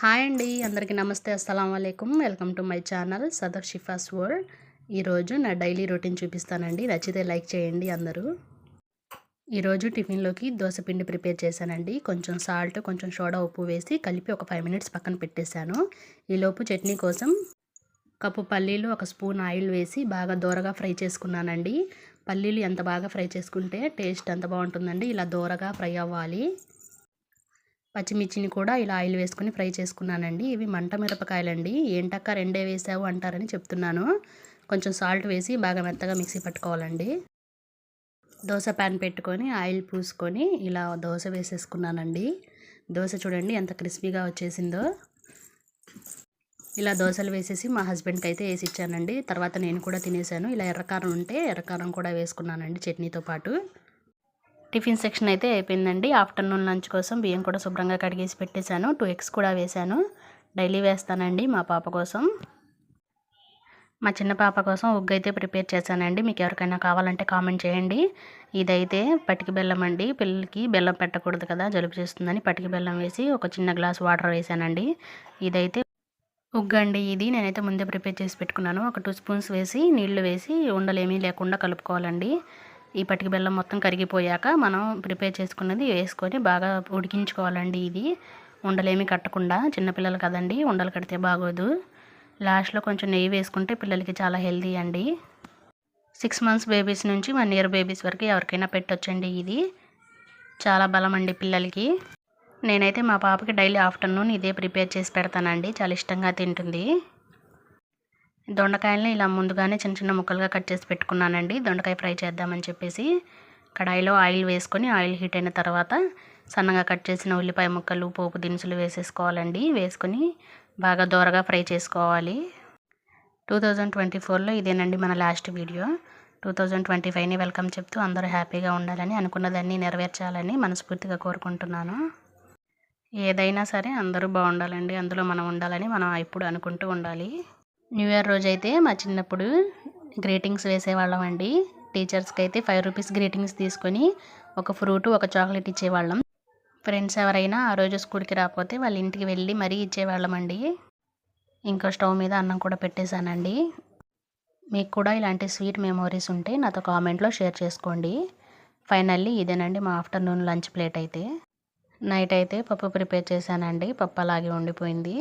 Hi అండి అందరికీ నమస్తే అస్సలం అయికం welcome to my channel Sadar Shifa's world. ఈరోజు నా డైలీ రొటీన్ చూపిస్తానండి నచ్చితే లైక్ చేయండి అందరూ. ఈరోజు టిఫిన్లోకి పిండి ప్రిపేర్ చేశానండి కొంచెం సాల్ట్ కొంచెం సోడా ఉప్పు వేసి కలిపి ఒక ఫైవ్ మినిట్స్ పక్కన పెట్టేశాను. ఈలోపు చట్నీ కోసం కప్పు పల్లీలు ఒక స్పూన్ ఆయిల్ వేసి బాగా దూరగా ఫ్రై చేసుకున్నానండి. పల్లీలు ఎంత బాగా ఫ్రై చేసుకుంటే టేస్ట్ ఎంత బాగుంటుందండి ఇలా దూరగా ఫ్రై అవ్వాలి. పచ్చిమిర్చిని కూడా ఇలా ఆయిల్ వేసుకుని ఫ్రై చేసుకున్నానండి. ఇవి మంట మిరపకాయలండి. ఏంటక్క రెండే వేసావు అంటారని చెప్తున్నాను. కొంచెం సాల్ట్ వేసి బాగా మెత్తగా మిక్సీ పట్టుకోవాలండి. దోశ ప్యాన్ పెట్టుకొని ఆయిల్ పూసుకొని ఇలా దోశ వేసేసుకున్నానండి. దోశ చూడండి ఎంత క్రిస్పీగా వచ్చేసిందో. ఇలా దోశలు వేసేసి మా హస్బెండ్కి అయితే వేసి ఇచ్చానండి తర్వాత నేను కూడా తినేసాను. ఇలా ఎర్రకారం ఉంటే ఎర్రకారం కూడా వేసుకున్నానండి చట్నీతో పాటు. టిఫిన్ సెక్షన్ అయితే అయిపోయిందండి. ఆఫ్టర్నూన్ లంచ్ కోసం బియ్యం కూడా శుభ్రంగా కడిగేసి పెట్టేశాను. టూ ఎగ్స్ కూడా వేశాను. డైలీ వేస్తానండి మా పాప కోసం. మా చిన్న పాప కోసం ఉగ్గు అయితే ప్రిపేర్ చేశానండి. మీకు ఎవరికైనా కావాలంటే కామెంట్ చేయండి. ఇదైతే పటికి బెల్లం అండి. పిల్లలకి బెల్లం పెట్టకూడదు కదా జలుబు చేస్తుందని పటికి బెల్లం వేసి ఒక చిన్న గ్లాస్ వాటర్ వేశానండి. ఇదైతే ఉగ్గండి ఇది. నేనైతే ముందే ప్రిపేర్ చేసి పెట్టుకున్నాను. ఒక టూ స్పూన్స్ వేసి నీళ్ళు వేసి ఉండలేమీ లేకుండా కలుపుకోవాలండి. ఈ పటికి బెల్లం మొత్తం కరిగిపోయాక మనం ప్రిపేర్ చేసుకున్నది వేసుకొని బాగా ఉడికించుకోవాలండి ఇది. ఉండలేమి కట్టకుండా. చిన్నపిల్లలు కదండి ఉండలు కడితే బాగోదు. లాస్ట్లో కొంచెం నెయ్యి వేసుకుంటే పిల్లలకి చాలా హెల్దీ అండి. సిక్స్ మంత్స్ బేబీస్ నుంచి వన్ ఇయర్ బేబీస్ వరకు ఎవరికైనా పెట్టొచ్చండి ఇది. చాలా బలం అండి పిల్లలకి. నేనైతే మా పాపకి డైలీ ఆఫ్టర్నూన్ ఇదే ప్రిపేర్ చేసి పెడతానండి. చాలా ఇష్టంగా తింటుంది. దొండకాయలని ఇలా ముందుగానే చిన్న చిన్న ముక్కలుగా కట్ చేసి పెట్టుకున్నానండి. దొండకాయ ఫ్రై చేద్దామని చెప్పేసి కడాయిలో ఆయిల్ వేసుకొని ఆయిల్ హీట్ అయిన తర్వాత సన్నగా కట్ చేసిన ఉల్లిపాయ ముక్కలు పోపు దినుసులు వేసేసుకోవాలండి. వేసుకొని బాగా దోరగా ఫ్రై చేసుకోవాలి. టూ థౌజండ్ ట్వంటీ ఫోర్లో ఇదేనండి మన last video. Two thousand twenty ఫైవ్ని welcome చెప్తూ అందరూ హ్యాపీగా ఉండాలని అనుకున్నదాన్ని నెరవేర్చాలని మనస్ఫూర్తిగా కోరుకుంటున్నాను. ఏదైనా సరే అందరూ బాగుండాలండి. అందులో మనం ఉండాలని మనం ఇప్పుడు అనుకుంటూ ఉండాలి. న్యూ ఇయర్ రోజు అయితే మా చిన్నప్పుడు గ్రీటింగ్స్ వేసేవాళ్ళం అండి. టీచర్స్కి అయితే ఫైవ్ రూపీస్ గ్రీటింగ్స్ తీసుకొని ఒక ఫ్రూట్ ఒక చాక్లెట్ ఇచ్చేవాళ్ళం. ఫ్రెండ్స్ ఎవరైనా ఆ రోజు స్కూల్కి రాకపోతే వాళ్ళ ఇంటికి వెళ్ళి మరీ ఇచ్చేవాళ్ళం అండి. ఇంకో స్టవ్ మీద అన్నం కూడా పెట్టేశానండి. మీకు కూడా ఇలాంటి స్వీట్ మెమోరీస్ ఉంటే నాతో కామెంట్లో షేర్ చేసుకోండి. ఫైనల్లీ ఇదేనండి మా ఆఫ్టర్నూన్ లంచ్ ప్లేట్ అయితే. నైట్ అయితే పప్పు ప్రిపేర్ చేశానండి. పప్పు అలాగే ఉండిపోయింది.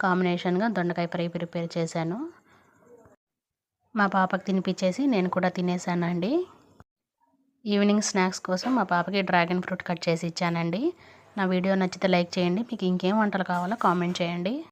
కాంబినేషన్గా దొండకాయ ఫ్రై ప్రిపేర్ చేశాను. మా పాపకు తినిపించేసి నేను కూడా తినేసానండి. ఈవినింగ్ స్నాక్స్ కోసం మా పాపకి డ్రాగన్ ఫ్రూట్ కట్ చేసి ఇచ్చానండి. నా వీడియో నచ్చితే లైక్ చేయండి. మీకు ఇంకేం వంటలు కావాలో కామెంట్ చేయండి.